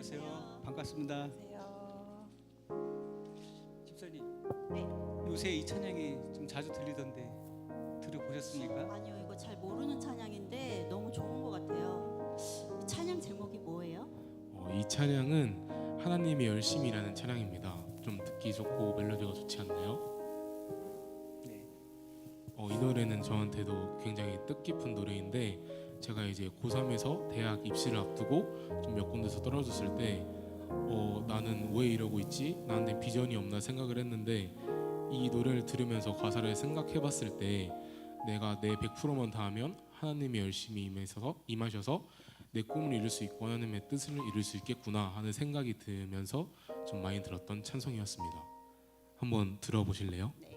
안녕하세요. 반갑습니다. 안녕하세요. 집사님, 네. 요새 이 찬양이 좀 자주 들리던데 들어보셨습니까? 아니요, 이거 잘 모르는 찬양인데 너무 좋은 것 같아요. 이 찬양 제목이 뭐예요? 어, 이 찬양은 하나님의 열심이라는 찬양입니다. 좀 듣기 좋고 멜로디가 좋지 않나요? 네. 어, 이 노래는 저한테도 굉장히 뜻깊은 노래인데 제가 이제 고3에서 대학 입시를 앞두고 좀 몇 군데서 떨어졌을 때 어, 나는 왜 이러고 있지? 나한테 비전이 없나 생각을 했는데 이 노래를 들으면서 가사를 생각해 봤을 때 내가 내 100%만 다하면 하나님의 열심히 임하셔서, 임하셔서 내 꿈을 이룰 수 있고 하나님의 뜻을 이룰 수 있겠구나 하는 생각이 들면서 좀 많이 들었던 찬송이었습니다. 한번 들어보실래요? 네.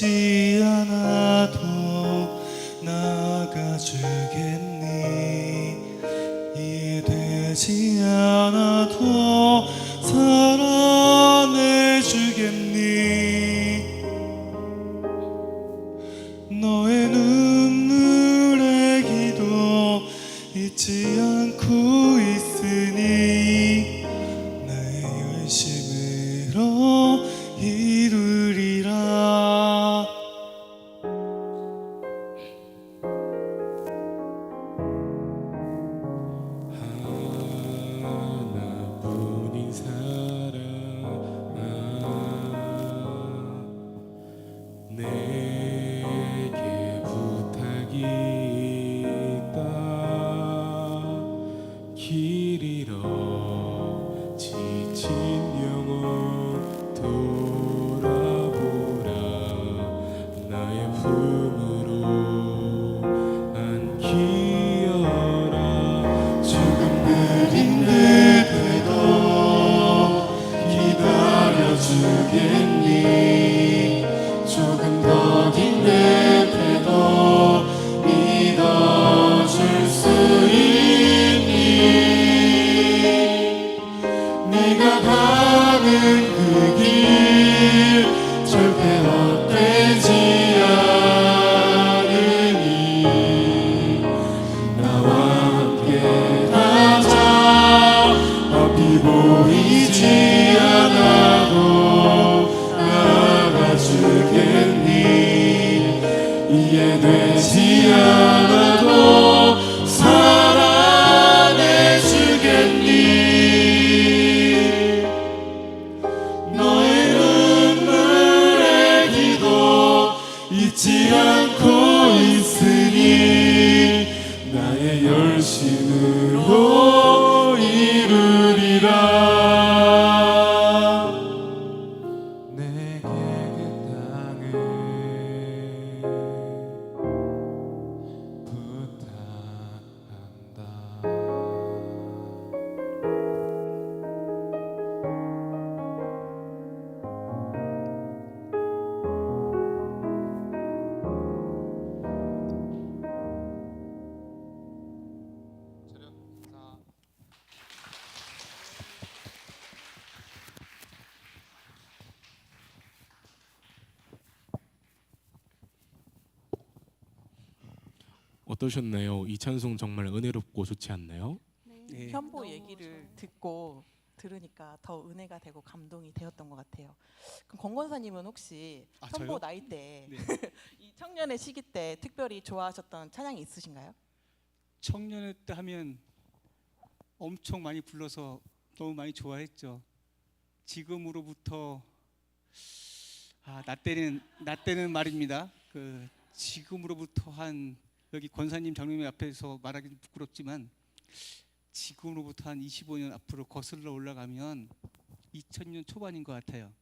보 보이지 어떠셨나요? 이 찬송 정말 은혜롭고 좋지 않나요? 네. 현보 너무 얘기를 듣고 들으니까 더 은혜가 되고 감동이 되었던 것 같아요. 그럼 권권사님은 혹시 아, 현보 저요? 나이 때, 이 네. 청년의 시기 때 특별히 좋아하셨던 찬양이 있으신가요? 청년회 때 하면 엄청 많이 불러서 너무 많이 좋아했죠. 지금으로부터 아, 나 때는 나 때는 말입니다. 그 지금으로부터 한 여기 권사님 장로님 앞에서 말하기는 부끄럽지만 지금으로부터 한 25년 앞으로 거슬러 올라가면 2000년 초반인 것 같아요.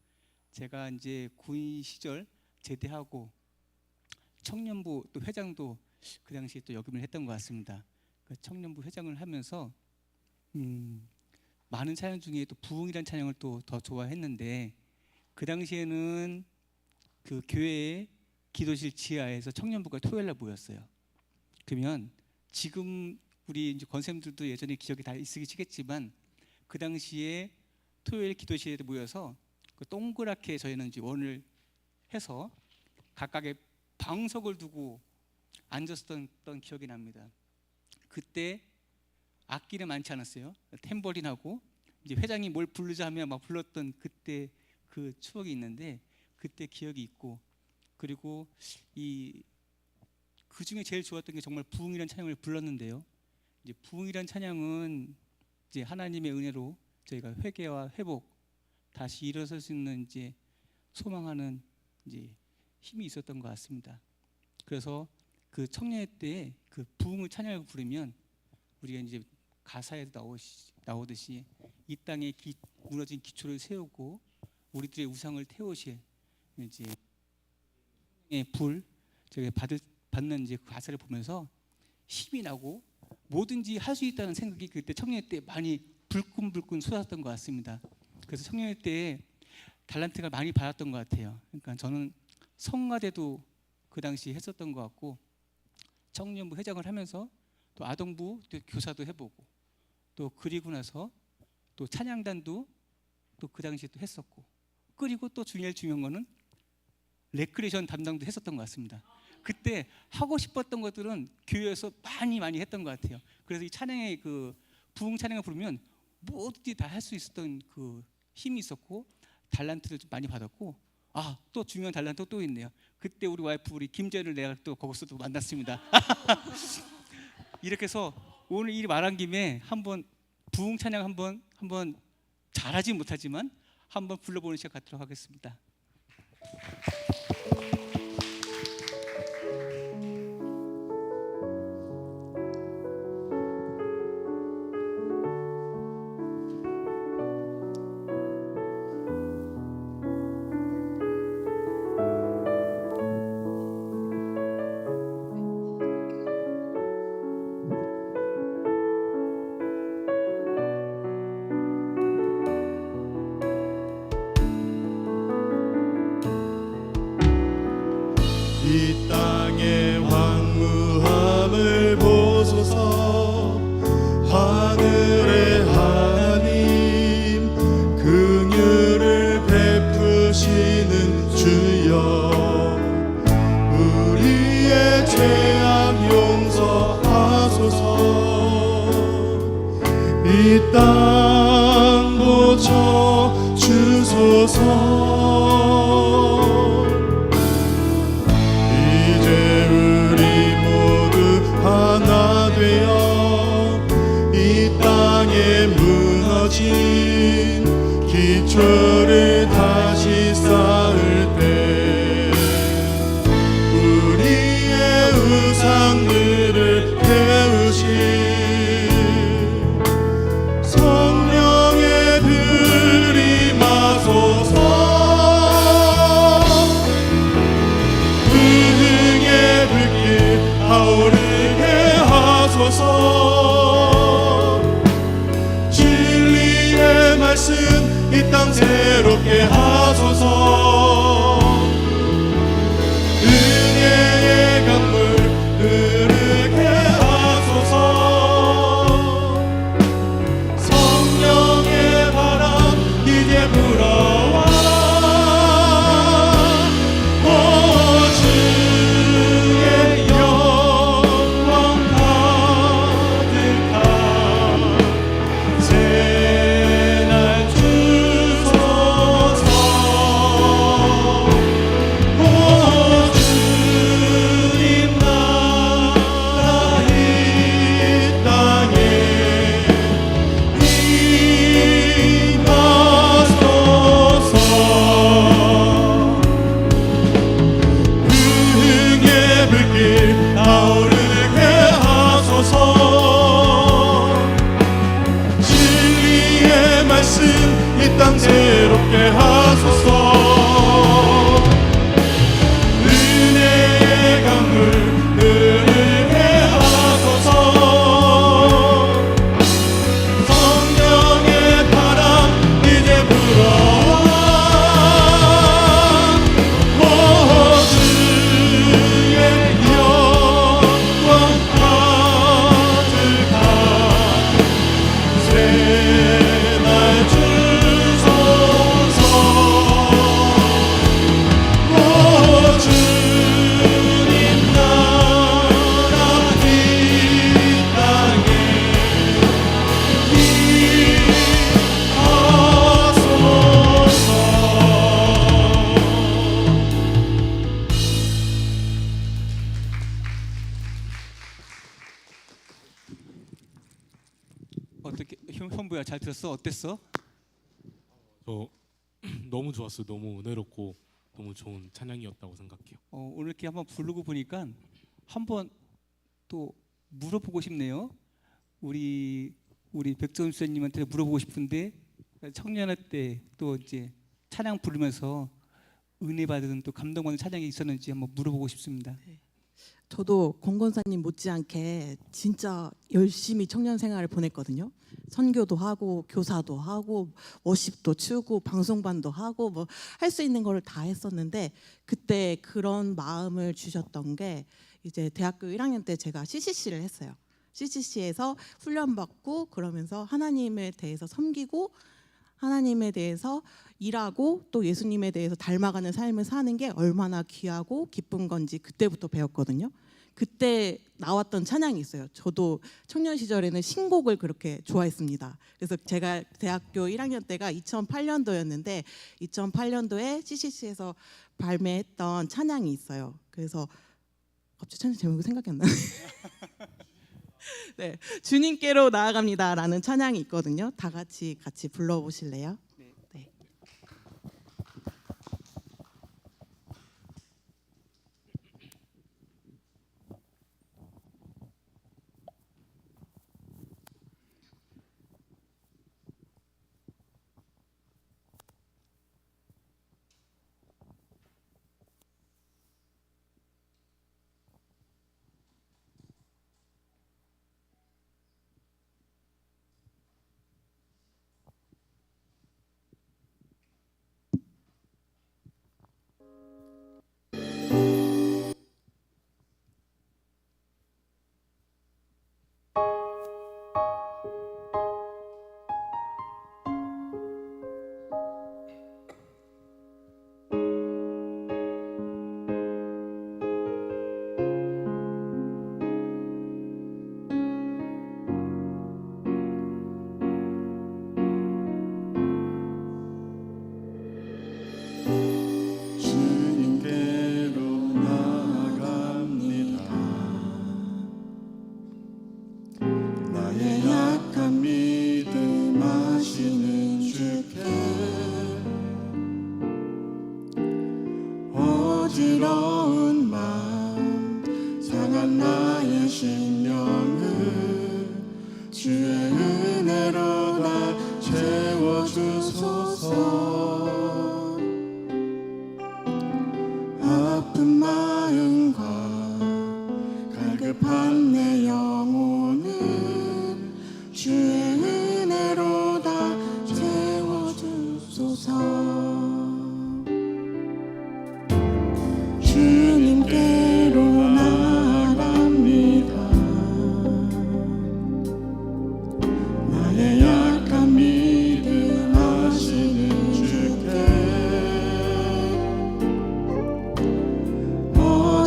제가 이제 군인 시절 제대하고 청년부 또 회장도 그 당시에 또 역임을 했던 것 같습니다. 그 청년부 회장을 하면서 음, 많은 찬양 중에 또 부흥이란 찬양을 또 더 좋아했는데 그 당시에는 그 교회의 기도실 지하에서 청년부가 토요일 날 모였어요. 그러면 지금 우리 이제 권쌤들도 예전에 기억이 다 있으시겠지만 그 당시에 토요일 기도실에 모여서 그 동그랗게 저희는 이제 원을 해서 각각의 방석을 두고 앉았었던 던 기억이 납니다. 그때 악기는 많지 않았어요. 탬버린하고 이제 회장이 뭘 부르자 하면 막 불렀던 그때 그 추억이 있는데 그때 기억이 있고 그리고 이 그 중에 제일 좋았던 게 정말 부흥이란 찬양을 불렀는데요. 이제 부흥이란 찬양은 이제 하나님의 은혜로 저희가 회개와 회복 다시 일어설 수 있는 이제 소망하는 이제 힘이 있었던 것 같습니다. 그래서 그 청년회 때그 부흥을 찬양을 부르면 우리가 이제 나오시, 나오듯이 이 땅에 기, 무너진 기초를 세우고 우리들의 우상을 태우실 이제 의불 저기 받을 받는 이제 그 가사를 보면서 힘이 나고 뭐든지 할 수 있다는 생각이 그때 청년회 때 많이 불끈불끈 솟았던 것 같습니다. 그래서 청년회 때 달란트가 많이 받았던 것 같아요. 그러니까 저는 성가대도 그 당시 했었던 것 같고 청년부 회장을 하면서 또 아동부 또 교사도 해보고 또 그리고 나서 또 찬양단도 또 그 당시에 또 했었고 그리고 또 중요한 중요한 거는 레크레이션 담당도 했었던 것 같습니다. 그때 하고 싶었던 것들은 교회에서 많이 많이 했던 것 같아요. 그래서 이 찬양의 그 부흥 찬양을 부르면 뭐든지 다 할 수 있었던 그 힘이 있었고 달란트를 좀 많이 받았고 아 또 중요한 달란트 또 있네요. 그때 우리 와이프 우리 김재를 내가 또 거기서 또 만났습니다. 이렇게 해서 오늘 이 말한 김에 한번 부흥 찬양 한번 한번 잘하지 못하지만 한번 불러보는 시간 갖도록 하겠습니다. 땅 고쳐 주소서 들었어? 어땠어? 저 너무 좋았어요. 너무 은혜롭고 너무 좋은 찬양이었다고 생각해요. 어, 오늘 이렇게 한번 부르고 보니까 한번 또 물어보고 싶네요. 우리 우리 백점 수님한테 물어보고 싶은데 청년회 때 또 이제 찬양 부르면서 은혜 받은 또 감동받는 찬양이 있었는지 한번 물어보고 싶습니다. 저도 권권사님 못지않게 진짜 열심히 청년 생활을 보냈거든요. 선교도 하고 교사도 하고 워십도 추고 방송반도 하고 뭐 할 수 있는 거를 다 했었는데 그때 그런 마음을 주셨던 게 이제 대학교 1학년 때 제가 CCC를 했어요. CCC에서 훈련 받고 그러면서 하나님에 대해서 섬기고 하나님에 대해서 일하고 또 예수님에 대해서 닮아가는 삶을 사는 게 얼마나 귀하고 기쁜 건지 그때부터 배웠거든요. 그때 나왔던 찬양이 있어요. 저도 청년 시절에는 신곡을 그렇게 좋아했습니다. 그래서 제가 대학교 1학년 때가 2008년도였는데 2008년도에 CCC에서 발매했던 찬양이 있어요. 그래서 갑자기 찬양 제목이 생각이 안 나네. 네, 주님께로 나아갑니다라는 찬양이 있거든요. 다 같이 같이 불러보실래요? 주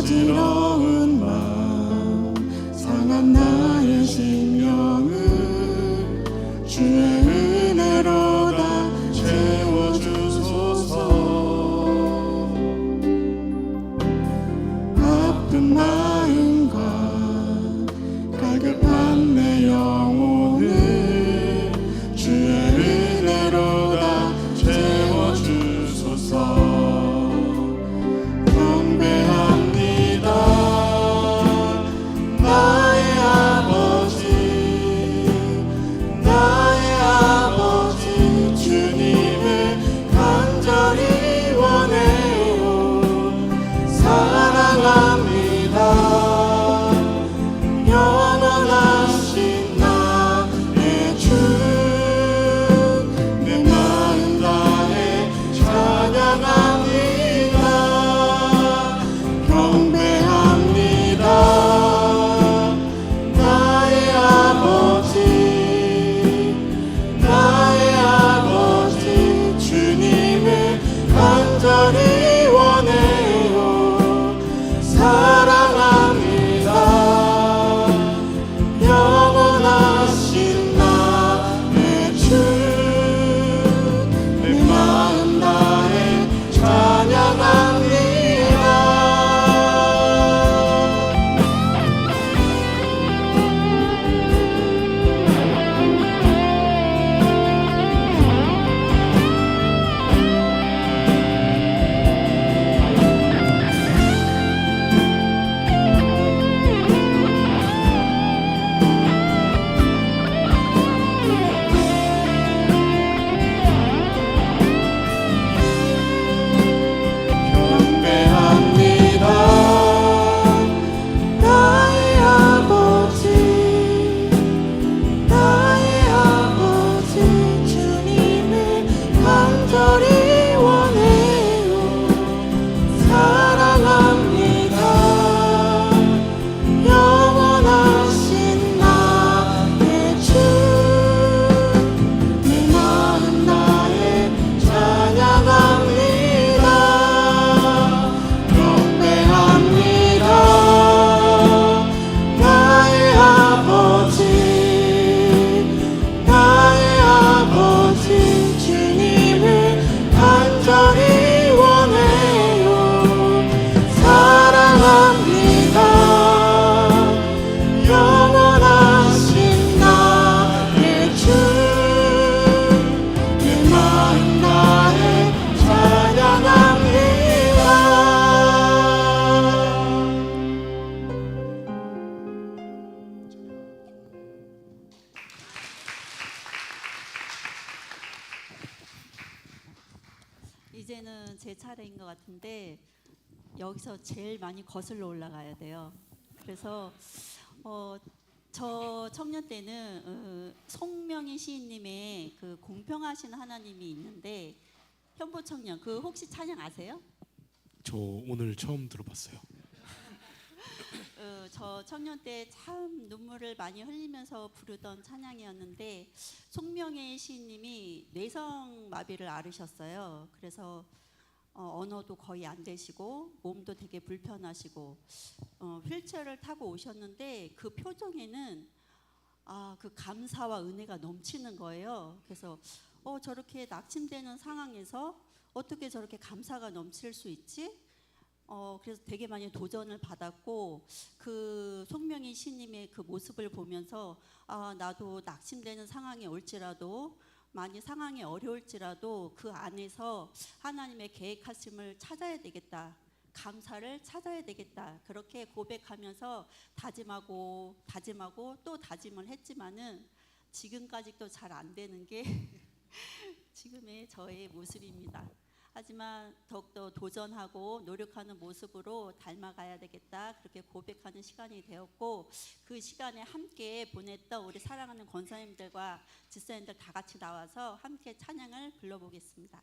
부지러운 마음 상한 나의 심 차례인 것 같은데 여기서 제일 많이 거슬러 올라가야 돼요. 그래서 어, 저 청년 때는 어, 송명희 시인님의 그 공평하신 하나님이 있는데 현보 청년 그 혹시 찬양 아세요? 저 오늘 처음 들어봤어요. 어, 저 청년 때 참 눈물을 많이 흘리면서 부르던 찬양이었는데 송명의 시인님이 뇌성 마비를 앓으셨어요. 그래서 어, 언어도 거의 안 되시고 몸도 되게 불편하시고 어, 휠체어를 타고 오셨는데 그 표정에는 아, 그 감사와 은혜가 넘치는 거예요. 그래서 어, 저렇게 낙심되는 상황에서 어떻게 저렇게 감사가 넘칠 수 있지? 어, 그래서 되게 많이 도전을 받았고 그 송명희 시님의 그 모습을 보면서 아, 나도 낙심되는 상황이 올지라도 많이 상황이 어려울지라도 그 안에서 하나님의 계획하심을 찾아야 되겠다. 감사를 찾아야 되겠다. 그렇게 고백하면서 다짐하고 다짐하고 또 다짐을 했지만은 지금까지도 잘 안 되는 게 지금의 저의 모습입니다. 하지만 더욱더 도전하고 노력하는 모습으로 닮아가야 되겠다 그렇게 고백하는 시간이 되었고 그 시간에 함께 보냈던 우리 사랑하는 권사님들과 집사님들 다 같이 나와서 함께 찬양을 불러보겠습니다.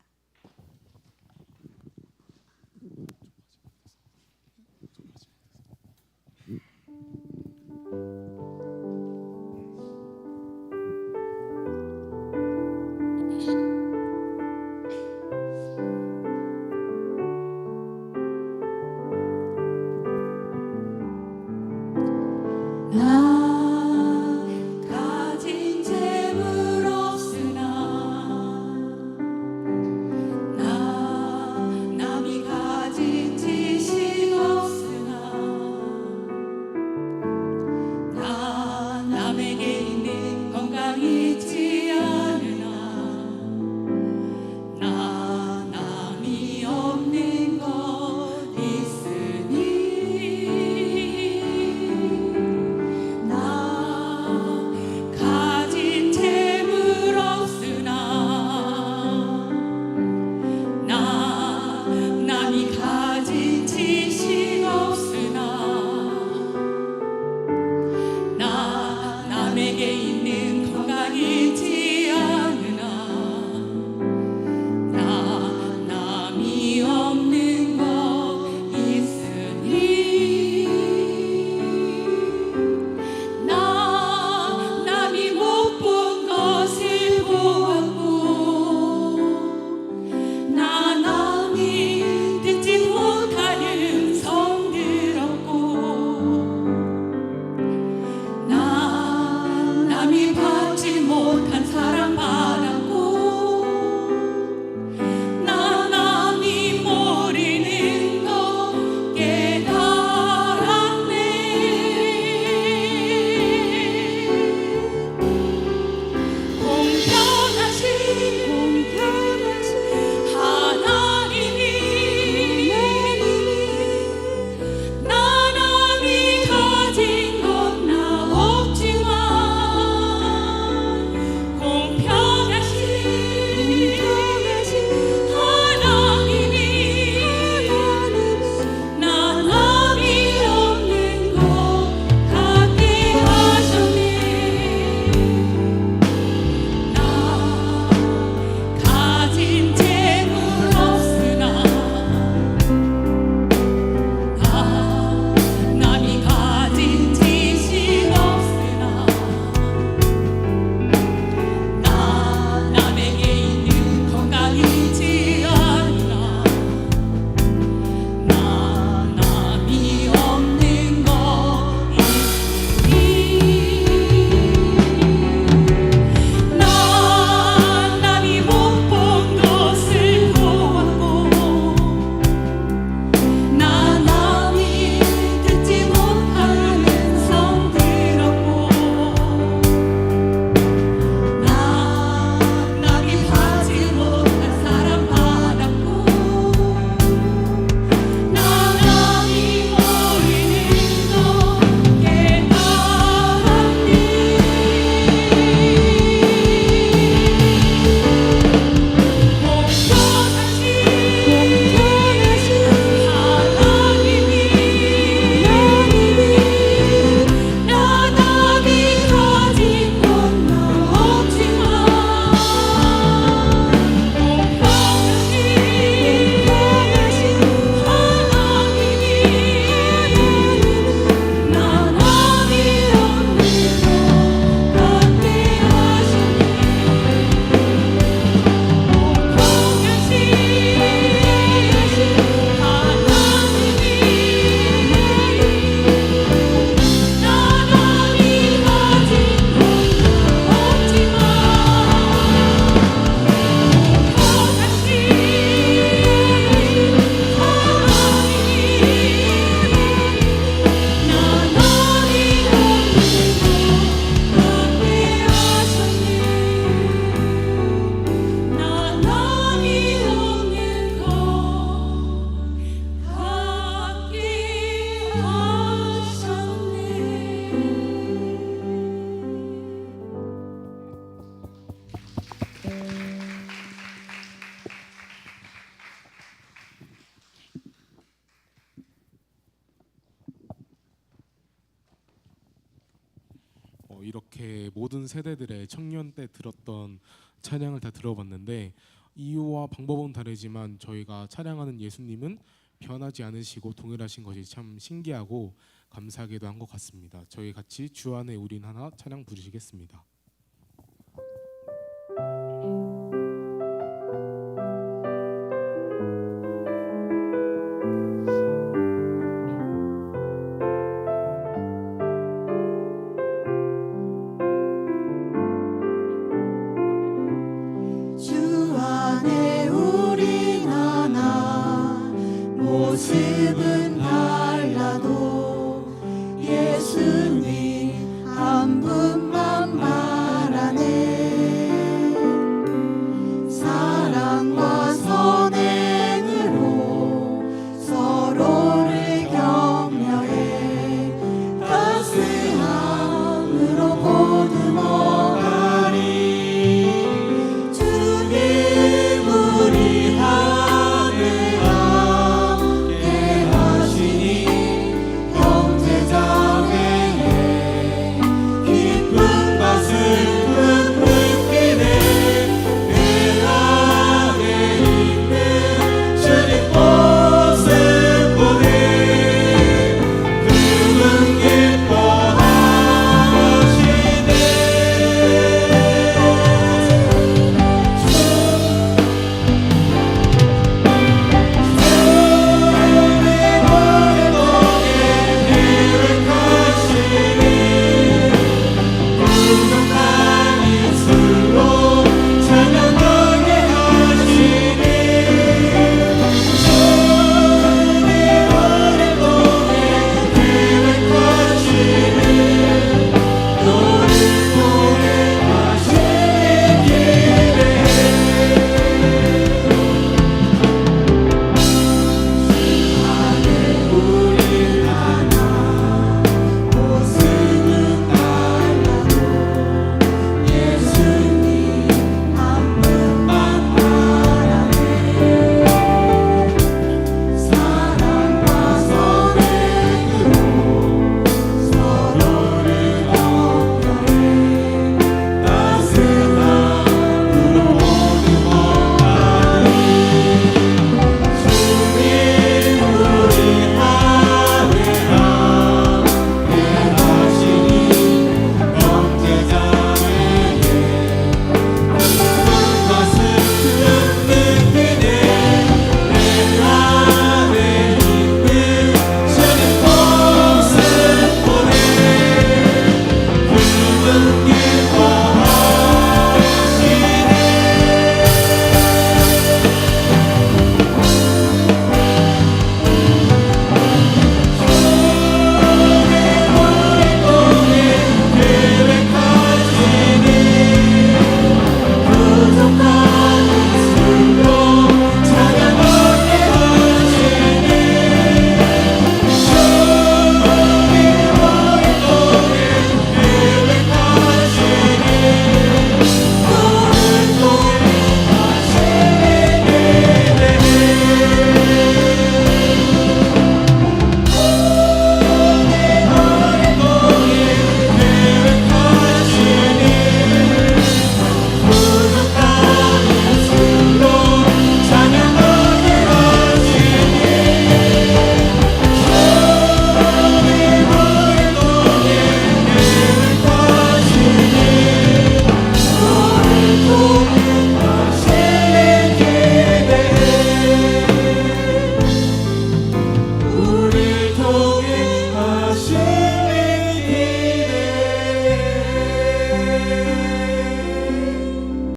세대들의 청년 때 들었던 찬양을 다 들어봤는데 이유와 방법은 다르지만 저희가 찬양하는 예수님은 변하지 않으시고 동일하신 것이 참 신기하고 감사하기도 한 것 같습니다. 저희 같이 주 안에 우린 하나 찬양 부르시겠습니다.